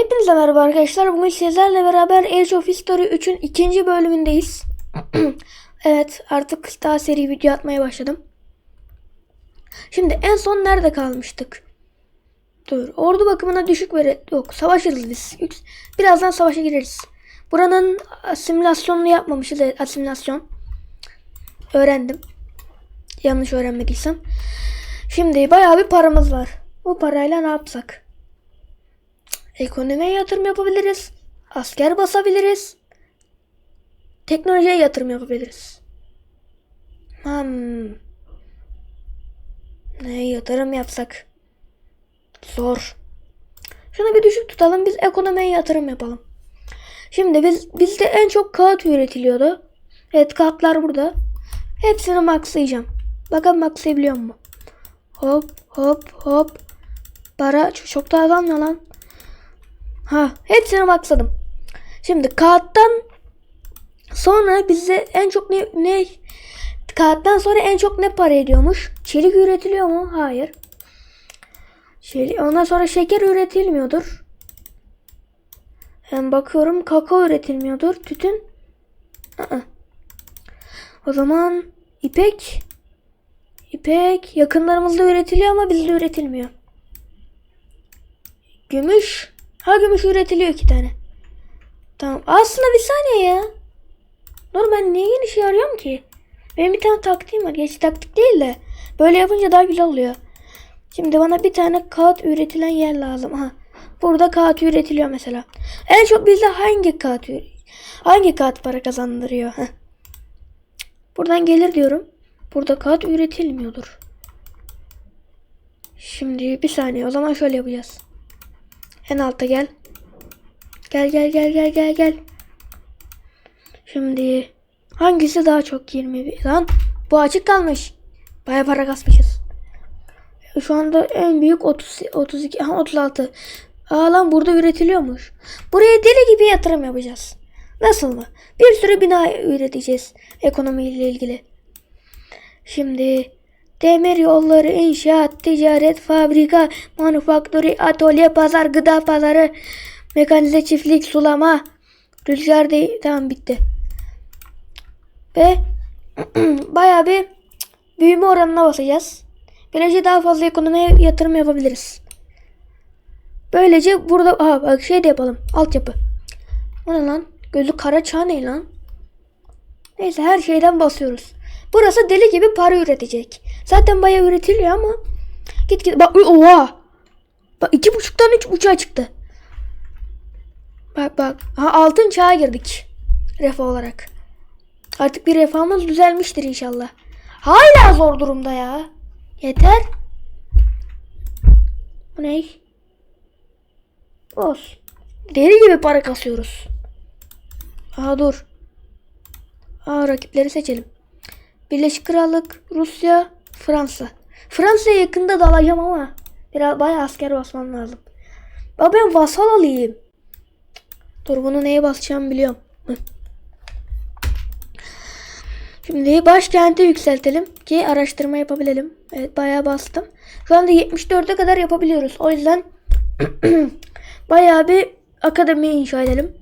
Hepinize merhaba arkadaşlar. Bugün sizlerle beraber Age of History 3'ün ikinci bölümündeyiz. evet artık daha seri video atmaya başladım. Şimdi en son nerede kalmıştık? Dur. Ordu bakımına düşük veri yok. Savaşırız biz. Birazdan savaşa gireriz. Buranın asimilasyonunu yapmamışız. Evet, asimilasyon. Öğrendim. Yanlış öğrenmediysem. Şimdi bayağı bir paramız var. Bu parayla ne yapsak? Ekonomiye yatırım yapabiliriz. Asker basabiliriz. Teknolojiye yatırım yapabiliriz. Hmm. Ne yatırım yapsak? Zor. Şunu bir düşük tutalım. Biz ekonomiye yatırım yapalım. Şimdi biz bizde en çok kağıt üretiliyordu. Evet kağıtlar burada. Hepsini maxlayacağım. Bakalım maxlayabiliyor mu? Hop hop hop. Para çok, çok da azalmıyor lan. Ha, hepsini maksadım. Şimdi kağıttan sonra bize en çok ne, ne kağıttan sonra en çok ne para ediyormuş? Çelik üretiliyor mu? Hayır. Çelik, ondan sonra şeker üretilmiyordur. Hem bakıyorum kakao üretilmiyordur. Tütün. Aa. O zaman ipek İpek yakınlarımızda üretiliyor ama bizde üretilmiyor. Gümüş. Ha gümüş üretiliyor iki tane. Tamam. Aslında bir saniye ya. Dur ben niye yeni şey arıyorum ki? Benim bir tane taktiğim var. Gerçi taktik değil de. Böyle yapınca daha güzel oluyor. Şimdi bana bir tane kağıt üretilen yer lazım. Ha. Burada kağıt üretiliyor mesela. En çok bizde hangi kağıt hangi kağıt para kazandırıyor? Heh. Buradan gelir diyorum. Burada kağıt üretilmiyordur. Şimdi bir saniye. O zaman şöyle yapacağız. En alta gel. Gel gel gel gel gel gel. Şimdi hangisi daha çok 21 lan? Bu açık kalmış. Baya para kasmışız. Şu anda en büyük 30 32 ha 36. Aa lan burada üretiliyormuş. Buraya deli gibi yatırım yapacağız. Nasıl mı? Bir sürü bina üreteceğiz ekonomiyle ilgili. Şimdi demir yolları, inşaat, ticaret, fabrika, manufakturi, atölye, pazar, gıda pazarı, mekanize çiftlik, sulama, rüzgar değil. Tamam bitti. Ve bayağı bir büyüme oranına basacağız. Böylece daha fazla ekonomiye yatırım yapabiliriz. Böylece burada aha bak şey de yapalım. Altyapı. O ne lan? Gözü kara çağ ne lan? Neyse her şeyden basıyoruz. Burası deli gibi para üretecek. Zaten bayağı üretiliyor ama git git bak oha. Bak iki buçuktan üç buçuğa çıktı. Bak bak. Ha, altın çağa girdik. Refah olarak. Artık bir refahımız düzelmiştir inşallah. Hala zor durumda ya. Yeter. Bu ne? Olsun. Deli gibi para kasıyoruz. Aha dur. Aa rakipleri seçelim. Birleşik Krallık, Rusya, Fransa. Fransa'ya yakında dalacağım ama biraz bayağı asker basmam lazım. Ya ben vasal alayım. Dur bunu neye basacağım biliyorum. Şimdi başkenti yükseltelim ki araştırma yapabilelim. Evet bayağı bastım. Şu anda 74'e kadar yapabiliyoruz. O yüzden bayağı bir akademi inşa edelim.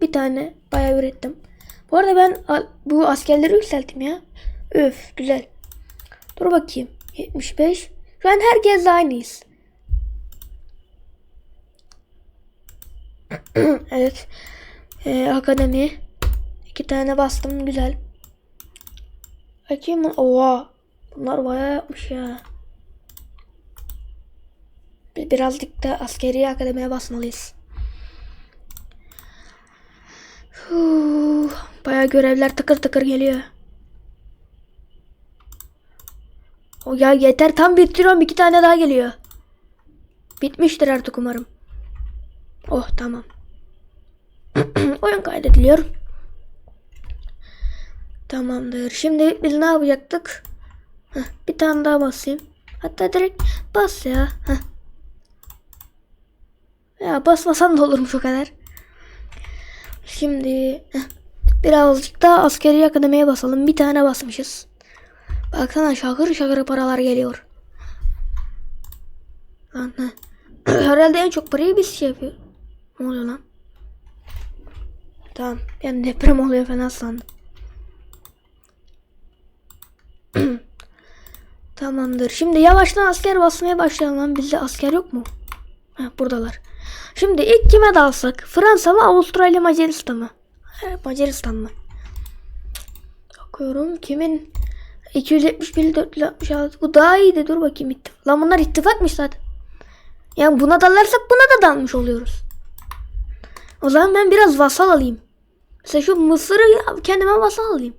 Bir tane bayağı ürettim. Bu arada ben bu askerleri yükselttim ya. Öf güzel. Dur bakayım. 75. Şu an herkes aynıyız. evet. Ee, akademi. İki tane bastım. Güzel. Bakayım. Oha. Bunlar bayağı yapmış ya. Birazcık da askeri akademiye basmalıyız. Bayağı görevler tıkır tıkır geliyor. O ya yeter tam bitiriyorum iki tane daha geliyor. Bitmiştir artık umarım. Oh tamam. Oyun kaydediliyor. Tamamdır. Şimdi biz ne yapacaktık? Heh, bir tane daha basayım. Hatta direkt bas ya. Heh. Ya basmasan da olurmuş o kadar. Şimdi heh, birazcık daha askeri akademiye basalım. Bir tane basmışız. Baksana şakır şakır paralar geliyor. Lan, heh. Herhalde en çok parayı biz şey yapıyor. Ne oluyor lan? Tamam. Yani deprem oluyor falan sandım. Tamamdır. Şimdi yavaştan asker basmaya başlayalım lan. Bizde asker yok mu? Heh, buradalar. Şimdi ilk kime dalsak? Fransa mı, Avustralya, Macaristan mı? Macaristan mı? Bakıyorum kimin 271 466 bu daha iyiydi dur bakayım ittifak. Lan bunlar ittifakmış zaten. Yani buna dalarsak buna da dalmış oluyoruz. O zaman ben biraz vasal alayım. Mesela şu Mısır'ı kendime vasal alayım.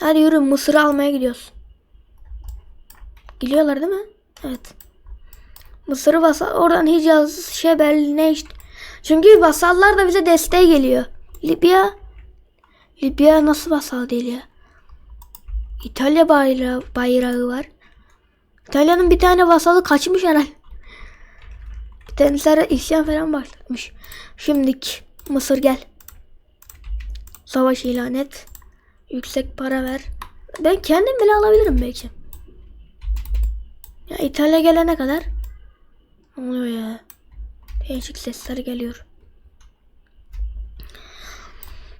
Hadi yürü Mısır'ı almaya gidiyoruz. Gidiyorlar değil mi? Evet. Mısır'ı vasal oradan Hicaz, Şebel, Neşt. Çünkü vasallar da bize desteğe geliyor. Libya Libya nasıl vasal değil ya? İtalya bayrağı, bayrağı var. İtalya'nın bir tane vasalı kaçmış herhalde. Bir tanesi isyan falan başlatmış. Şimdilik Mısır gel. Savaş ilan et. Yüksek para ver. Ben kendim bile alabilirim belki. Ya İtalya gelene kadar. Ne oluyor ya? Değişik sesler geliyor.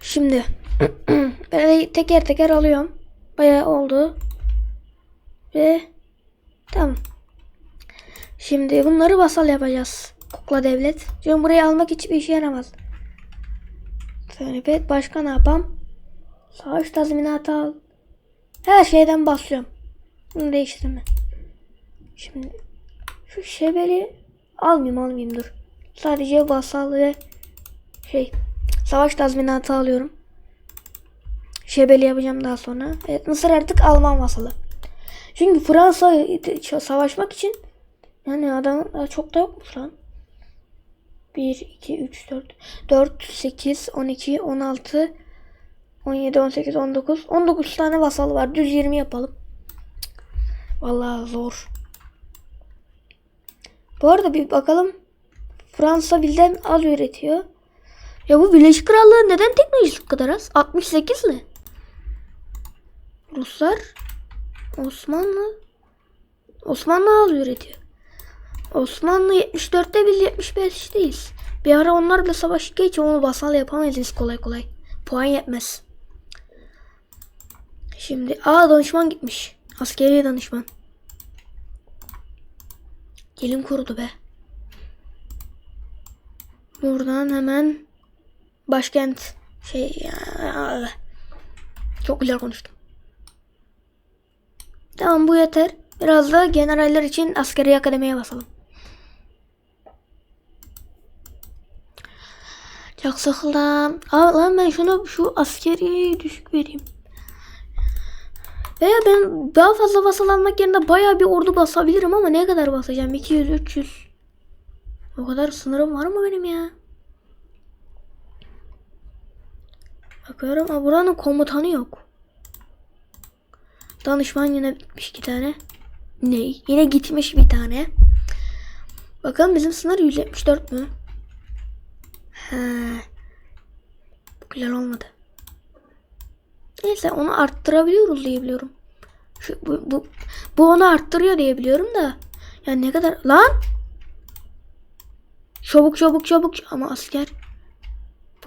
Şimdi böyle teker teker alıyorum. Bayağı oldu. Ve tamam. Şimdi bunları vasal yapacağız. Kukla devlet. Çünkü burayı almak hiçbir işe yaramaz. Evet başka ne yapam? Savaş tazminatı al. Her şeyden basıyorum. Bunu değiştirme. Şimdi şu şebeli almayayım almayayım dur. Sadece vasal ve şey savaş tazminatı alıyorum. Şebeli yapacağım daha sonra. Evet Mısır artık Alman vasalı. Çünkü Fransa savaşmak için yani adam çok da yokmuş lan. 1, 2, 3, 4, 4, 8, 12, 16, 17, 18, 19. 19 tane vasal var. Düz 20 yapalım. Vallahi zor. Bu arada bir bakalım. Fransa bizden az üretiyor. Ya bu Birleşik Krallığı neden teknolojisi bu kadar az? 68 ne? Ruslar Osmanlı Osmanlı az üretiyor. Osmanlı 74'te biz 75'teyiz. Bir ara onlarla savaş geç onu basal yapamayız kolay kolay. Puan yetmez. Şimdi aa danışman gitmiş. Askeri danışman. Gelin kurudu be. Buradan hemen başkent şey ya, çok güzel konuştum. Tamam bu yeter. Biraz da generaller için askeri akademiye basalım. Çok sıkıldım. Aa, lan ben şuna şu askeri düşük vereyim. Veya ben daha fazla vasal almak yerine bayağı bir ordu basabilirim ama ne kadar basacağım? 200, 300. O kadar sınırım var mı benim ya? Bakıyorum ama buranın komutanı yok. Danışman yine bitmiş iki tane. Ne? Yine gitmiş bir tane. Bakalım bizim sınır 174 mü? He. Bu güzel olmadı. Neyse onu arttırabiliyoruz diye biliyorum. Şu, bu, bu, bu onu arttırıyor diye biliyorum da. Yani ne kadar... Lan! Çabuk çabuk çabuk. Ama asker.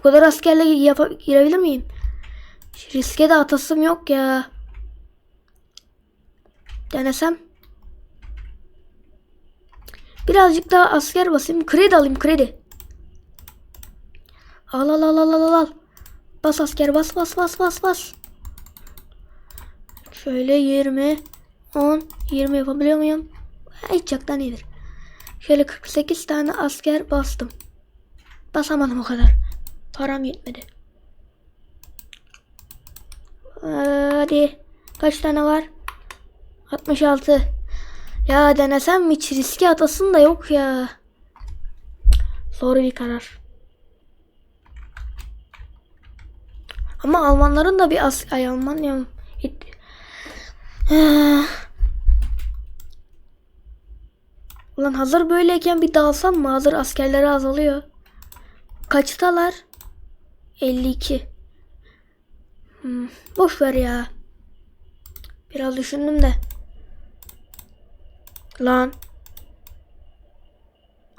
Kadar askerle girebilir miyim? Riske de atasım yok ya. Denesem. Birazcık daha asker basayım. Kredi alayım kredi. Al al al al al al. Bas asker bas bas bas bas bas. Şöyle 20 10 20 yapabiliyor muyum? Hiç çoktan iyidir. Şöyle 48 tane asker bastım. Basamadım o kadar. Param yetmedi. Hadi. Kaç tane var? 66. Ya denesem hiç riske atasın da yok ya. Zor bir karar. Ama Almanların da bir as ay Almanya Ulan hazır böyleyken bir dalsam mı? Hazır askerleri azalıyor. Kaçtalar? 52. Hmm, boş ver ya. Biraz düşündüm de. Lan.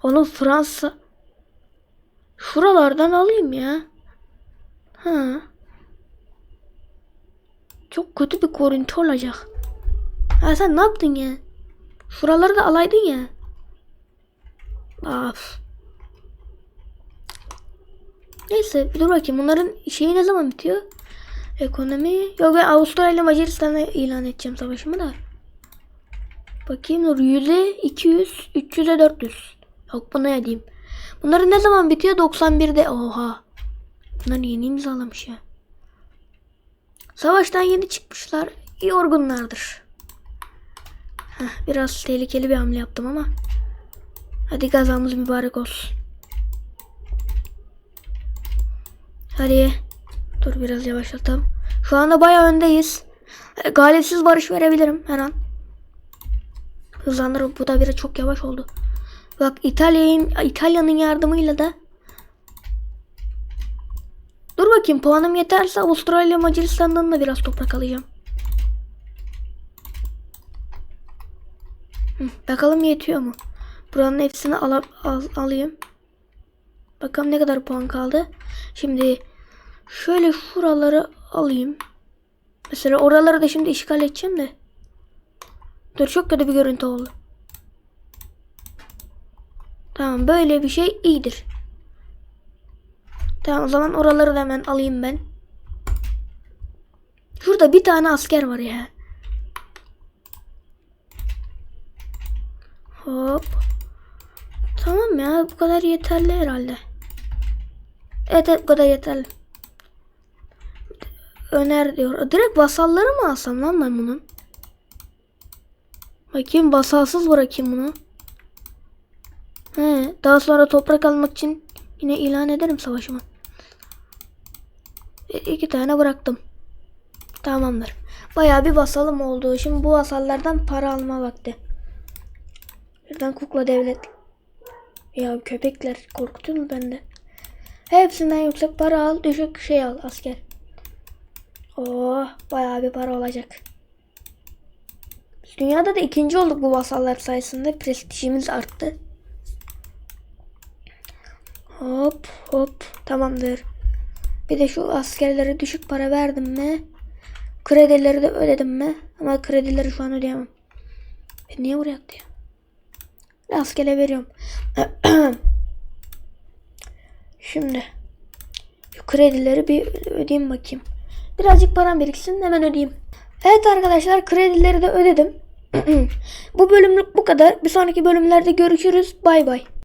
Onu Fransa. Şuralardan alayım ya. Ha. Çok kötü bir görüntü olacak. Ha sen ne yaptın ya? Şuraları da alaydın ya. Of. Neyse bir dur bakayım. Bunların şeyi ne zaman bitiyor? Ekonomi. Yok ben Avustralya ile Macaristan'a ilan edeceğim savaşımı da. Bakayım dur. 100'e 200, 300'e 400. Yok buna edeyim. Bunların ne zaman bitiyor? 91'de. Oha. Bunlar yeni imzalamış ya. Savaştan yeni çıkmışlar. Yorgunlardır. Heh, biraz tehlikeli bir hamle yaptım ama. Hadi gazamız mübarek olsun. Hadi. Dur biraz yavaşlatalım. Şu anda bayağı öndeyiz. E, Galipsiz barış verebilirim her an. Hızlandırıp bu da biri çok yavaş oldu. Bak İtalya'nın İtalya'nın yardımıyla da Dur bakayım puanım yeterse Avustralya Macaristan'dan da biraz toprak alacağım. Hı, bakalım yetiyor mu? Buranın hepsini al, al, alayım. Bakalım ne kadar puan kaldı. Şimdi şöyle şuraları alayım. Mesela oraları da şimdi işgal edeceğim de. Dur çok kötü bir görüntü oldu. Tamam böyle bir şey iyidir. Tamam o zaman oraları da hemen alayım ben. Şurada bir tane asker var ya. Hop. Tamam ya bu kadar yeterli herhalde. Evet, evet bu kadar yeterli. Öner diyor. Direkt vasalları mı alsam lan ben bunun? Bakayım vasalsız bırakayım bunu. He, daha sonra toprak almak için yine ilan ederim savaşımı. E, iki tane bıraktım. Tamamdır. Bayağı bir vasalım oldu. Şimdi bu vasallardan para alma vakti. Birden kukla devlet. Ya köpekler korkutuyor mu bende? Hepsinden yüksek para al, düşük şey al asker. Oh, bayağı bir para olacak. Dünyada da ikinci olduk bu vasallar sayesinde. Prestijimiz arttı. Hop hop tamamdır. Bir de şu askerlere düşük para verdim mi? Kredileri de ödedim mi? Ama kredileri şu an ödeyemem. Ben niye buraya attı ya? Askere veriyorum. Şimdi şu kredileri bir ödeyeyim bakayım. Birazcık param biriksin hemen ödeyeyim. Evet arkadaşlar kredileri de ödedim. bu bölümlük bu kadar. Bir sonraki bölümlerde görüşürüz. Bay bay.